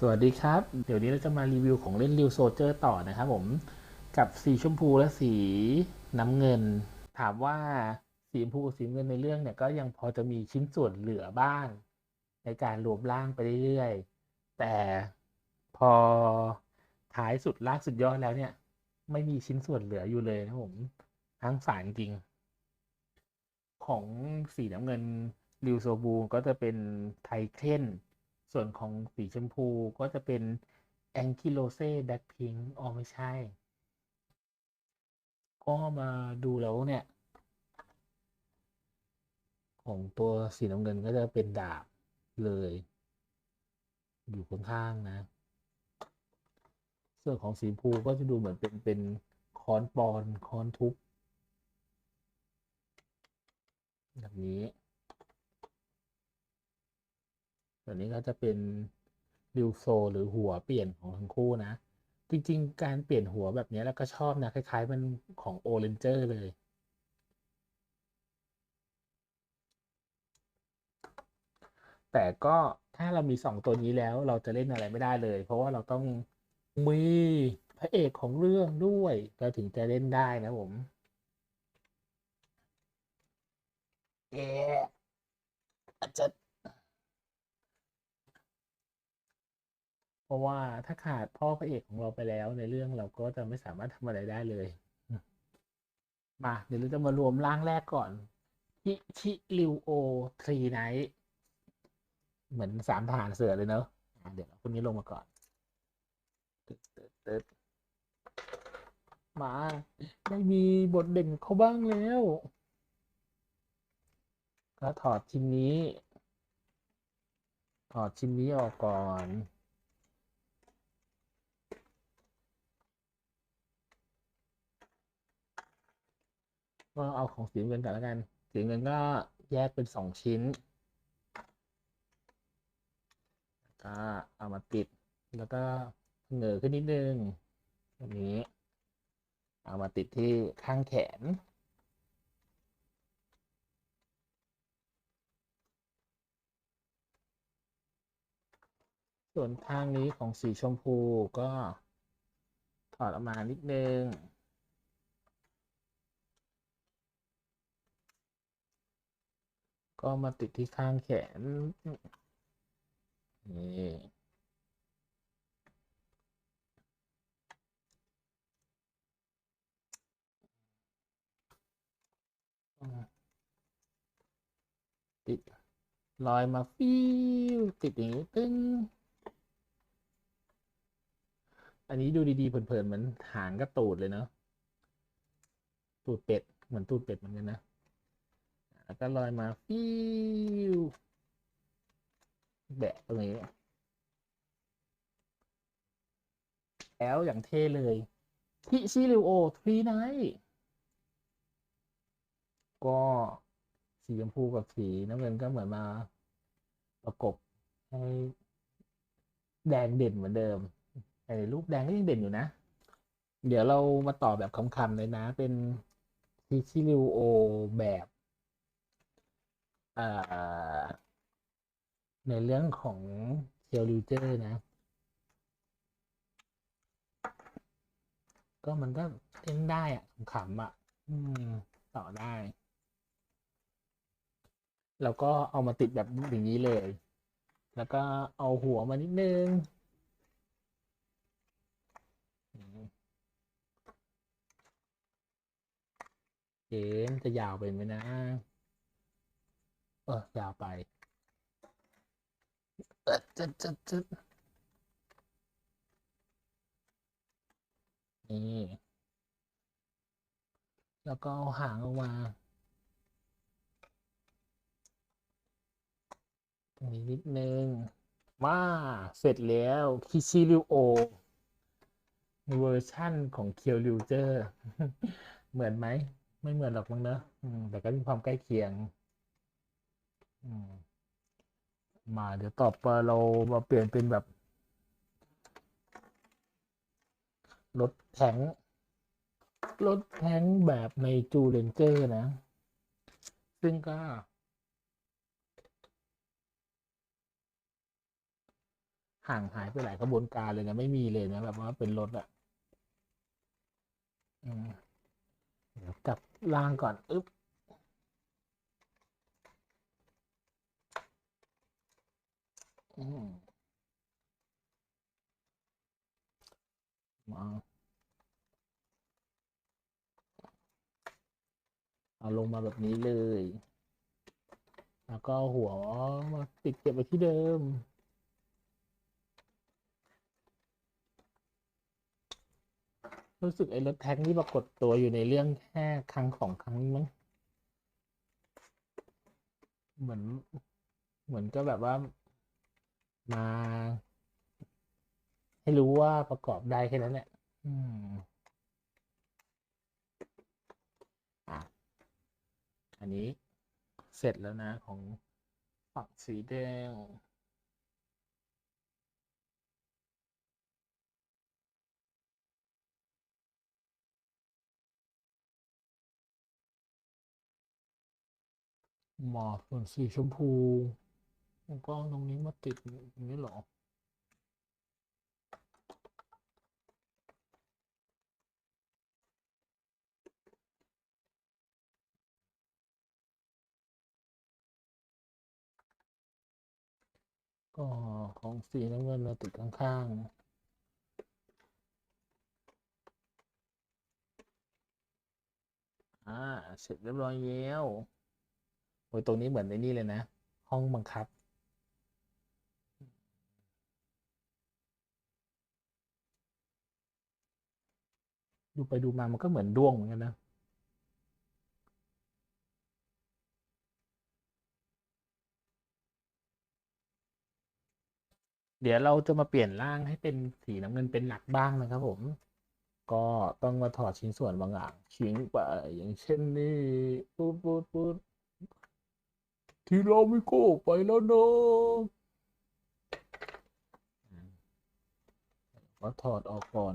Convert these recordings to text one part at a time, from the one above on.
สวัสดีครับ เดี๋ยวนี้เราจะมารีวิวของเล่นริวโซเจอร์ต่อนะครับผมกับสีชมพูและสีน้ำเงิน ถามว่าสีชมพูกับสีเงินในเรื่องเนี่ยก็ยังพอจะมีชิ้นส่วนเหลือบ้าง ในการรวมร่างไปเรื่อยๆ แต่พอท้ายสุดลากสุดยอดแล้วเนี่ย ไม่มีชิ้นส่วนเหลืออยู่เลยนะครับผมทั้งฝานจริง ของสีน้ำเงินริวโซบูก็จะเป็นไทเทน ส่วนของสีชมพูก็จะเป็นแองกิโลเซ่แบ็คพิงอ๋อไม่ใช่ ก็มาดูแล้วเนี่ย ของตัวสีน้ำเงินก็จะเป็นดาบเลย อยู่ข้างๆนะ ส่วนของสีชมพูก็จะดูเหมือนเป็นเป็นค้อนปอนค้อนทุบแบบนี้ ส่วนนี้ก็จะเป็นริวโซหรือหัวเปลี่ยนของทั้งคู่นะ จริงๆ การเปลี่ยนหัวแบบนี้แล้วก็ชอบนะ คล้ายๆ มันของโอเ a นเจอร์เลย แต่ก็ถ้าเรามีสองตัวนี้แล้วเราจะเล่นอะไรไม่ได้เลย เพราะว่าเราต้องมีพระเอกของเรื่องด้วยเราถึงจะเล่นได้นะผมเอออาจจะ เพราะว่าถ้าขาดพ่อพระเอกของเราไปแล้วในเรื่องเราก็จะไม่สามารถทำอะไรได้เลย มา เดี๋ยวเราจะมารวมร่างแรกก่อนฮิชิริวโอทรีไนท์เหมือนสามทหารเสือเลยเนอะอะเดี๋ยวเอาคนนี้ลงมาก่อนมา ได้มีบทเด่นเขาบ้างแล้ว ก็ถอดชิ้นนี้ ถอดชิ้นนี้ออกก่อน ก็เอาของสีเงินก่อนแล้วกันสีเงินก็แยกเป็นสองชิ้นก็เอามาติดแล้วก็เหงือขึ้นนิดนึงแบบนี้ เอามาติดที่ข้างแขน ส่วนข้างนี้ของสีชมพูก็ถอดออกมานิดนึง ก็มาติดที่ข้างแขน นี่ติดลอยมาฟิวติดอย่างนี้ตึ้งอันนี้ดูดีๆเผินๆเหมือนหางกับตูดเลยเนาะตูดเป็ด เหมือนตูดเป็ดเหมือนกันนะ แล้วก็ลอยมาฟิวแบะตรงนี้แล้วอย่างเท่เลยทิชิริโอทรีไนท์ก็สีชมพูกับสีน้ำเงินก็เหมือนมาประกบให้แดงเด่นเหมือนเดิมแต่รูปแดงก็ยังเด่นอยู่นะ เดี๋ยวเรามาต่อแบบคำๆเลยนะ เป็นทิชิริโอแบบ ในเรื่องของเคียวริเจอร์นะ ก็มันก็เล่นได้อะขำๆอะต่อได้ แล้วก็เอามาติดแบบอย่างนี้เลย แล้วก็เอาหัวมานิดนึงเอ๊ะจะยาวไปไหมนะ เออยาวไปเออจะจะจะนี่ แล้วก็เอาหางออกมาตรงนี้นิดนึง มา เสร็จแล้วคิชิริโอเวอร์ชั่นของเคียวริวเจอร์ เหมือนไหม ไม่เหมือนหรอกมั้งเนอะแต่ก็มีความใกล้เคียง มาเดี๋ยวต่อไปเรามาเปลี่ยนเป็นแบบรถแทงรถแทงแบบในจูเลนเจอร์นะ ซึ่งก็ ห่างหายไปหลายกระบวนการเลยนะ ไม่มีเลยนะ แบบว่าเป็นรถอะเดี๋ยวกลับล่างก่อน อึ๊บ มาเอาลงมาแบบนี้เลย แล้วก็หัวมาติดเก็บไว้ที่เดิม รู้สึกไอ้รถแท็กนี่ปรากฏตัวอยู่ในเรื่องแค่ครั้งสองครั้งมั้ง เหมือน เหมือนก็แบบว่า มา ให้รู้ว่าประกอบได้แค่นั้นแหละอืมอะอันนี้เสร็จแล้วนะของฝักสีแดงหมอกส่วนสีชมพู แล้วก็ตรงนี้มาติดอย่างนี้หรอก็ของสีน้ำเงินมาติดข้างๆอ่า เสร็จเรียบร้อยแล้วโอ้ยตรงนี้เหมือนในนี่เลยนะ ห้องบังคับ ดูไปดูมามันก็เหมือนด้วงเหมือนกันนะเดี๋ยวเราจะมาเปลี่ยนร่างให้เป็นสีน้ำเงินเป็นหลักบ้างนะครับผม ก็ต้องมาถอดชิ้นส่วนบางอย่างทิ้งไปอย่างเช่นนี่ปุ๊บปุ๊บปุ๊บทีเราไม่โกกไปแล้วเนอะก็ถอดออกก่อน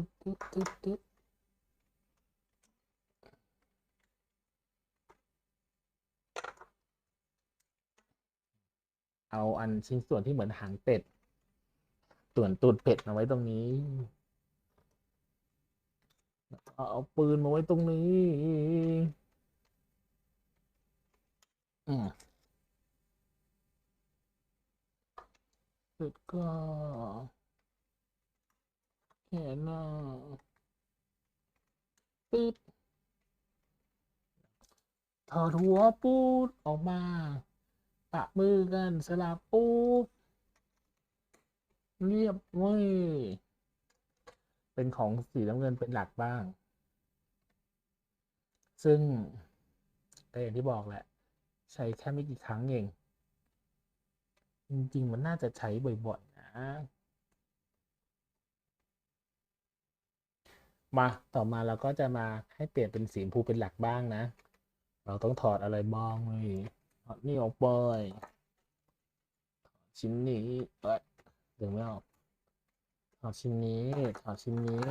ตึ๊ดตึ๊ดตึ๊ดตึ๊ดเอาอันชิ้นส่วนที่เหมือนหางเป็ด ส่วนตูดเป็ดมาไว้ตรงนี้ เอาเอาปืนมาไว้ตรงนี้ อืมเสร็จก็ แขนหน้าปึ๊บถอดหัวปูดออกมา ปะมือกันสลับปูดเรียบเว้ยเป็นของสีน้ำเงินเป็นหลักบ้าง ซึ่งก็อย่างที่บอกแหละ ใช้แค่ไม่กี่ครั้งเอง จริง ๆ มันน่าจะใช้บ่อย ๆ นะ มาต่อมาเราก็จะมาให้เปลี่ยนเป็นสีชมพูเป็นหลักบ้างนะ เราต้องถอดอะไรบ้างเลยถอดนี่ออกไปชิ้นนี้เอ้ยดึงไม่ออกถอดชิ้นนี้ถอดชิ้นนี้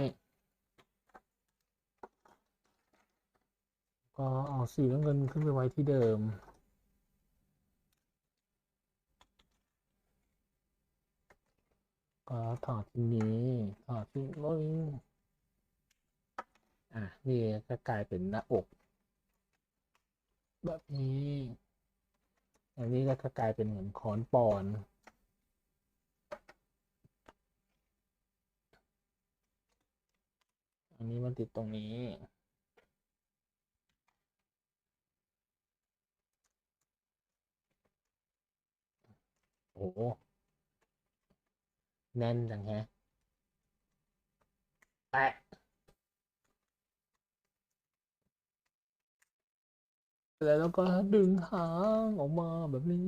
ก็เอาสีน้ำเงินขึ้นไปไว้ที่เดิมก็ถอดชิ้นนี้ถอดชิ้นนู้ อะนี่ก็กลายเป็นหน้าอก แบบนี้ อันนี้ก็กลายเป็นเหมือนค้อนปอนอันนี้มันติดตรงนี้โอ้แน่นจังแฮะแปะ แล้วก็ดึงหางออกมาแบบนี้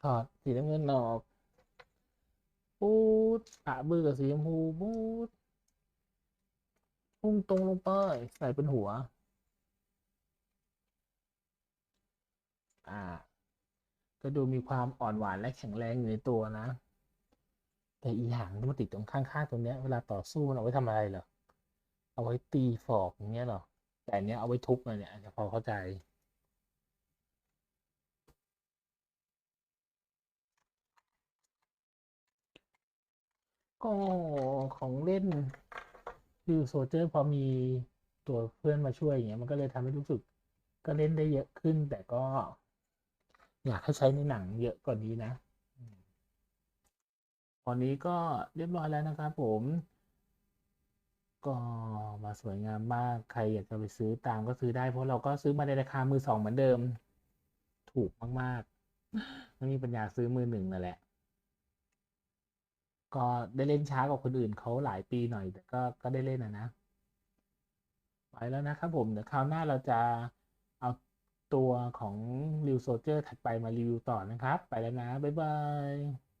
ถอดสีน้ำเงินออกปูดปะมือกับสีชมพูปูดพุ่งตรงลงไปใส่เป็นหัว อ่า ก็ดูมีความอ่อนหวานและแข็งแรงอยู่ในตัวนะ แต่อีหางที่มันติดตรงข้างๆตรงเนี้ย เวลาต่อสู้มันเอาไว้ทำอะไรเหรอ เอาไว้ตีฟอกอย่างเงี้ยหรอ แต่เนี้ยเอาไว้ทุบมาเนี่ยจะพอเข้าใจ ก็ของเล่นคือโซเจอร์พอมีตัวเพื่อนมาช่วยอย่างเงี้ยมันก็เลยทำให้รู้สึกก็เล่นได้เยอะขึ้น แต่ก็ อยากให้ใช้ในหนังเยอะกว่านนี้นะตอนนี้ก็เรียบร้อยแล้วนะครับผม ก็มาสวยงามมากใครอยากจะไปซื้อตามก็ซื้อได้เพราะเราก็ซื้อมาในราคามือสองเหมือนเดิม ถูกมากๆไม่มีปัญญาซื้อมือหนึ่งนั่นแหละ ก็ได้เล่นช้ากว่าคนอื่นเขาหลายปีหน่อย แต่ก็ก็ได้เล่นนะนะไปแล้วนะครับผมเดี๋ยวคราวหน้าเราจะเอาตัวของ r e w Soldier ถัดไปมารีวิวต่อนะครับ ไปแล้วนะ บ๊ายบาย